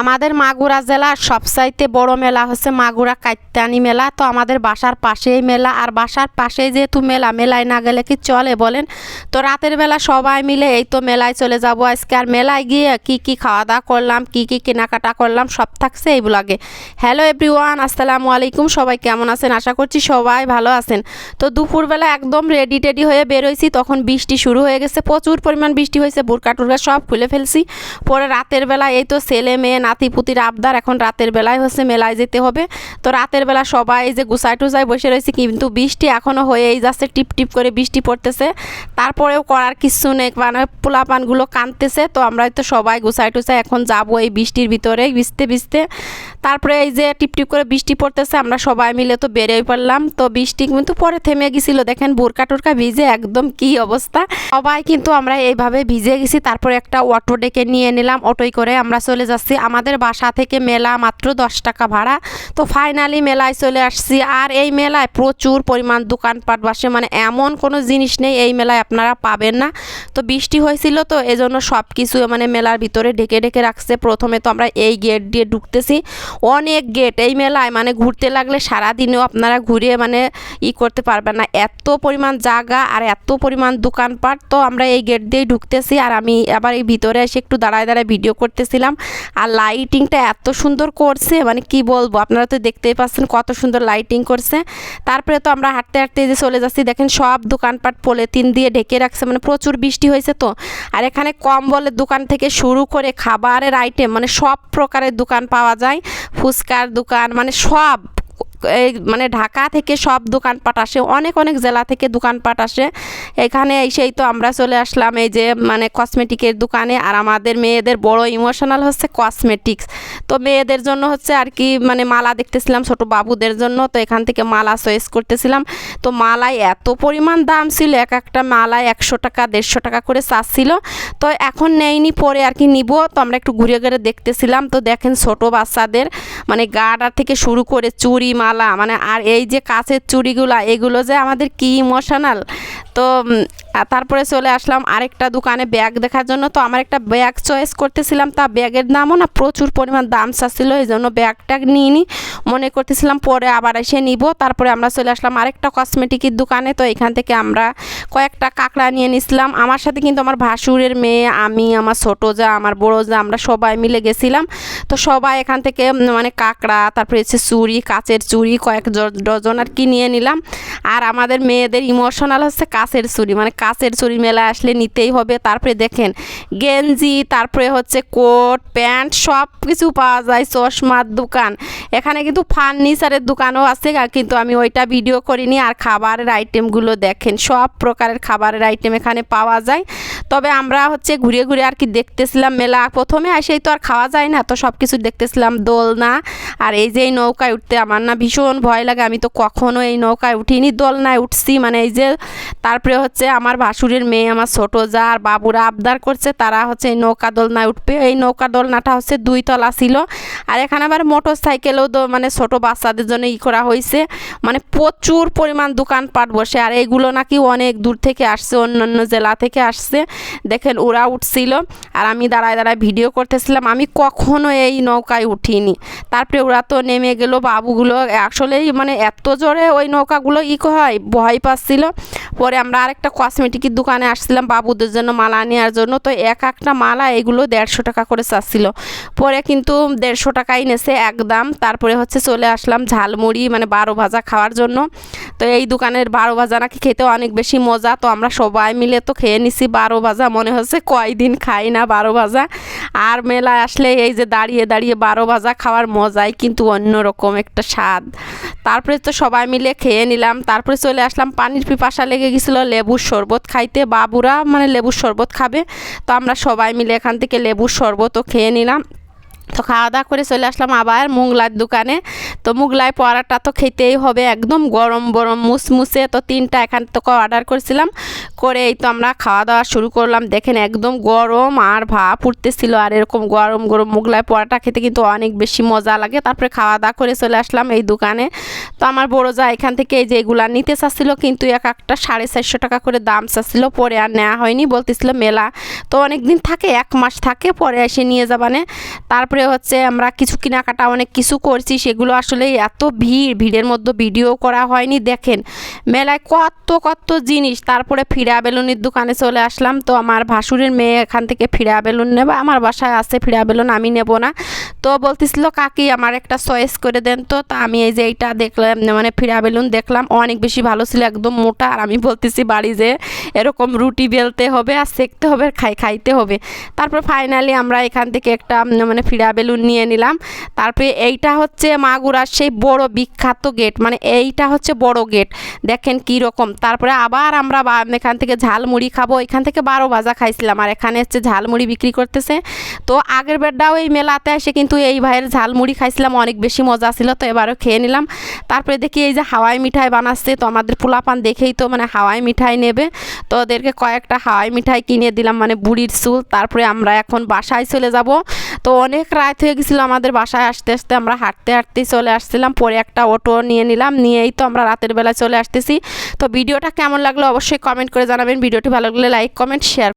আমাদের মাগুরা জেলার সবচাইতে বড় মেলা হচ্ছে মাগুরা কাত্যানি মেলা। তো আমাদের বাসার পাশেই মেলা, আর বাসার পাশেই যেহেতু মেলা, মেলায় না গেলে কি চলে বলেন? তো রাতের বেলা সবাই মিলে এই তো মেলায় চলে যাব আজকে। আর মেলায় গিয়ে কি কি খাওয়া দাওয়া করলাম, কি কি কেনাকাটা করলাম, সব থাকছে এই ব্লগে। হ্যালো এভরিওয়ান আসসালামু আলাইকুম, সবাই কেমন আছেন? আশা করছি সবাই ভালো আছেন। তো দুপুরবেলা একদম রেডি টেডি হয়ে বেরোইছি, তখন বৃষ্টি শুরু হয়ে গেছে, প্রচুর পরিমাণ বৃষ্টি হয়েছে বুরকা টুরকা সব খুলে ফেলছি। পরে রাতের বেলা এই তো ছেলে মেয়ে নাতি পুতির আবদার। এখন রাতের বেলায় হচ্ছে মেলায় যেতে হবে। তো রাতের বেলা সবাই যে গুছাই টুসাই বসে রয়েছে, কিন্তু বৃষ্টি এখনও হয়েই যাচ্ছে, টিপ টিপ করে বৃষ্টি পড়তেছে। তারপরেও করার কিছু নেই মানে পোলাপানগুলো কাঁদতেছে। তো আমরা তো সবাই গুছাই টুসাই এখন যাব এই বৃষ্টির ভিতরে, ভিজতে ভিজতে। তারপরে এই যে টিপ টিপ করে বৃষ্টি পড়তেছে, আমরা সবাই মিলে তো বেরোই পড়লাম। তো বৃষ্টি কিন্তু পরে থেমে গেছিল, দেখেন বোরকা টোরকা ভিজে একদম কি অবস্থা। সবাই কিন্তু আমরা এইভাবে ভিজে গেছি, তারপরে একটা অটো ডেকে নিয়ে নিলাম অটোই করে আমরা চলে যাচ্ছি। আমাদের বাসা থেকে মেলা মাত্র দশ টাকা ভাড়া। তো ফাইনালি মেলায় চলে আসছি। আর এই মেলায় প্রচুর পরিমাণ দোকানপাট বসে। মানে এমন কোনো জিনিস নেই এই মেলায় আপনারা পাবেন না। তো বৃষ্টি হয়েছিল তো এজন্য সব কিছু মানে মেলার ভিতরে ঢেকে ঢেকে রাখছে। প্রথমে তো আমরা এই গেট দিয়ে ঢুকতেছি। অনেক গেট এই মেলায় মানে ঘুরতে লাগলে সারাদিনেও আপনারা ঘুরে মানে ই করতে পারবেন না। এত পরিমাণ জায়গা আর এত পরিমাণ দোকানপাট। তো আমরা এই গেট দিয়েই ঢুকতেছি। আর আমি আবার এই ভিতরে এসে একটু দাঁড়ায় দাঁড়ায় ভিডিও করতেছিলাম। আর লাইটিংটা এত সুন্দর করছে মানে কি বলব, আপনারা তো দেখতেই পাচ্ছেন কত সুন্দর লাইটিং করছে। তারপরে তো আমরা হাঁটতে হাঁটতে যে চলে যাচ্ছি, দেখেন সব দোকানপাট পলিথিন দিয়ে ঢেকে রাখছে মানে প্রচুর বৃষ্টি হয়েছে তো। আর এখানে কম্বলের দোকান থেকে শুরু করে খাবারের আইটেম মানে সব প্রকারের দোকান পাওয়া যায়। ফুচকার দোকান মানে সব মানে ঢাকা থেকে সব দোকানপাট আসে, অনেক অনেক জেলা থেকে দোকানপাট আসে। এখানে এসেই তো আমরা চলে আসলাম এই যে মানে কসমেটিকের দোকানে। আর আমাদের মেয়েদের বড় ইমোশনাল হচ্ছে কসমেটিক্স তো মেয়েদের জন্য হচ্ছে আর কি মানে মালা দেখতেছিলাম ছোট বাবুদের জন্য। তো এখান থেকে মালা চয়েস করতেছিলাম। তো মালায় এত পরিমাণ দাম ছিল, এক একটা মালায় একশো টাকা, দেড়শো টাকা করে চাচ্ছিল। তো এখন নেইনি, পরে আর কি নিব। তো আমরা একটু ঘুরে ঘুরে দেখতেছিলাম। তো দেখেন ছোট বাচ্চাদের মানে গাডার থেকে শুরু করে চুড়ি, মালা মানে আর এই যে কাছের চুড়িগুলা এগুলো যে আমাদের কি ইমোশনাল তো আর তারপরে চলে আসলাম আরেকটা দোকানে ব্যাগ দেখার জন্য। তো আমার একটা ব্যাগ চয়েস করতেছিলাম। তা ব্যাগের দামও না প্রচুর পরিমাণ দাম চাচ্ছিল, এই জন্য ব্যাগটা নিয়ে নি মনে করতেছিলাম পরে আবার এসে নিব। তারপরে আমরা চলে আসলাম আরেকটা কসমেটিকের দোকানে। তো এখান থেকে আমরা কয়েকটা কাঁকড়া নিয়ে নিছিলাম। আমার সাথে কিন্তু আমার ভাসুরের মেয়ে, আমি, আমার ছোটো যা, আমার বড়ো যা, আমরা সবাই মিলে গেছিলাম। তো সবাই এখান থেকে মানে কাঁকড়া, তারপরে হচ্ছে চুড়ি, কাচের চুড়ি, কয়েক ডজন আর কি নিয়ে নিলাম। আর আমাদের মেয়েদের ইমোশনাল হচ্ছে কাচের চুড়ি মানে কাচের চুড়ি মেলা আসলে নিতেই হবে। তারপরে দেখেন, গেঞ্জি, তারপরে হচ্ছে কোট, প্যান্ট সব কিছু পাওয়া যায় চশমার দোকান। এখানে কিন্তু ফার্নিচারের দোকানও আছে কিন্তু আমি ওইটা ভিডিও করিনি। আর খাবারের আইটেমগুলো দেখেন, সব প্রকারের খাবারের আইটেম এখানে পাওয়া যায়। তবে আমরা হচ্ছে ঘুরে ঘুরে আর কি দেখতেছিলাম মেলা। প্রথমে এসেই তো আর খাওয়া যায় না, তো সব কিছু দেখতেছিলাম দোলনা। আর এই যে এই নৌকায় উঠতে আমার না ভীষণ ভয় লাগে। আমি তো কখনো এই নৌকায় উঠিনি, দোলনায় উঠছি। মানে এই যে তারপরে হচ্ছে আমার ভাসুরের মেয়ে, আমার ছোটো যা আর বাবুরা আবদার করছে, তারা হচ্ছে এই নৌকা দোলনায় উঠবে। এই নৌকা দোলনাটা হচ্ছে দুই তলা ছিল। আর এখানে আবার মোটর সাইকেলেও তো মানে ছোটো বাচ্চাদের জন্য ই করা হয়েছে মানে প্রচুর পরিমাণ দোকানপাট বসে। আর এইগুলো নাকি অনেক দূর থেকে আসছে অন্য অন্য জেলা থেকে আসছে। দেখেন ওরা উঠছিল। আর আমি দাঁড়ায় দাঁড়ায় ভিডিও করতেছিলাম। আমি কখনো এই নৌকায় উঠিনি। তারপরে ওরা তো নেমে গেল, বাবুগুলো। আসলেই মানে এত জোরে ওই নৌকাগুলো ই হয়, ভয় পাচ্ছিল। পরে আমরা আরেকটা কসমেটিকের দোকানে আসছিলাম বাবুদের জন্য মালা নেওয়ার জন্য। তো এক একটা মালা এগুলো দেড়শো টাকা করে চাচ্ছিল। পরে কিন্তু দেড়শো টাকাই নেছে একদম। তারপরে হচ্ছে চলে আসলাম ঝালমুড়ি মানে বারো ভাজা খাওয়ার জন্য। তো এই দোকানের বারো ভাজা নাকি খেতে অনেক বেশি মজা। তো আমরা সবাই মিলে তো খেয়ে নিছি বারো ভাজা। মনে হচ্ছে কয়দিন খাই না বারো ভাজা। আর মেলায় আসলে এই যে দাঁড়িয়ে দাঁড়িয়ে বারো ভাজা খাওয়ার মজাই কিন্তু অন্যরকম একটা স্বাদ। তারপরে তো সবাই মিলে খেয়ে নিলাম। তারপরে চলে আসলাম পানির পিপাসা লেগে গেছিল লেবুর শরবত খাইতে। বাবুরা মানে লেবুর শরবত খাবে। তো আমরা সবাই মিলে এখান থেকে লেবুর শরবতও খেয়ে নিলাম। তো খাওয়া দাওয়া করে চলে আসলাম আবার মুগলার দোকানে। তো মুগলাই পরাটা তো খেতেই হবে, একদম গরম গরম মুসমুসে। তো তিনটা এখান থেকে অর্ডার করেছিলাম, করে এই তো আমরা খাওয়া দাওয়া শুরু করলাম। দেখেন একদম গরম আর ভাপ উঠতেছিল, আর এরকম গরম গরম মুগলাই পরাটা খেতে কিন্তু অনেক বেশি মজা লাগে। তারপরে খাওয়া দাওয়া করে চলে আসলাম এই দোকানে। তো আমার বড় যা এখান থেকে এই যে এগুলা নিতে চাচ্ছিল, কিন্তু এক একটা সাড়ে চারশো টাকা করে দাম চাচ্ছিল, পরে আর নেওয়া হয়নি। বলতেছিল মেলা তো অনেক দিন থাকে, এক মাস থাকে, পরে এসে নিয়ে যাবানে। তারপরে তারপরে হচ্ছে আমরা কিছু কেনাকাটা, অনেক কিছু করছি, সেগুলো আসলে এত ভিড়, ভিড়ের মধ্যে ভিডিও করা হয়নি, দেখেন। মেলায় কত কত জিনিস। তারপরে ফিরা বেলুনের দোকানে চলে আসলাম। তো আমার ভাসুরের মেয়ে এখান থেকে ফিরা বেলুন নেবে, আমার বাসায় আছে, ফিরা বেলুন আমি নেব না। তো বলতেছিল, কাকি, আমার একটা চয়েস করে দেন তো। তা আমি এই যে এইটা দেখলাম মানে ফিরা বেলুন দেখলাম, অনেক বেশি ভালো ছিল, একদম মোটা। আর আমি বলতেছি, বাড়ি যে এরকম রুটি বেলতে হবে, আর সেকতে হবে খাই, খাইতে হবে। তারপর ফাইনালি আমরা এখান থেকে একটা মানে ফিরা বেলুন নিয়ে নিলাম। তারপরে এইটা হচ্ছে মাগুরার সেই বড় বিখ্যাত গেট। মানে এইটা হচ্ছে বড় গেট। দেখেন কি রকম। তারপরে আবার আমরা এখান থেকে ঝালমুড়ি খাব। এখান থেকে বারো ভাজা খাইছিলাম। আর এখানে হচ্ছে ঝালমুড়ি বিক্রি করতেছে। তো আগের বেরটাও এই মেলাতে এসে কিন্তু এই ভাইয়ের ঝালমুড়ি খাইছিলাম। অনেক বেশি মজা ছিল। তো এবারও খেয়ে নিলাম। তারপরে দেখি এই যে হাওয়াই মিঠাই বানাচ্ছে। তো আমাদের পোলাপান দেখেই তো মানে হাওয়াই মিঠাই নেবে। তো ওদেরকে কয়েকটা হাওয়াই মিঠাই কিনে দিলাম। মানে বুড়ির চুল। তারপরে আমরা এখন বাসায় চলে যাব। তো অনেক রাত হয়ে গেছিল আমাদের বাসায় আসতে আসতে আমরা হাঁটতে হাঁটতেই চলে আসছিলাম। পরে একটা অটো নিয়ে নিলাম, নিয়েই তো আমরা রাতের বেলা চলে আসতেছি। তো ভিডিওটা কেমন লাগল অবশ্যই কমেন্ট করে জানাবেন। ভিডিওটি ভালো লাগলে লাইক কমেন্ট শেয়ার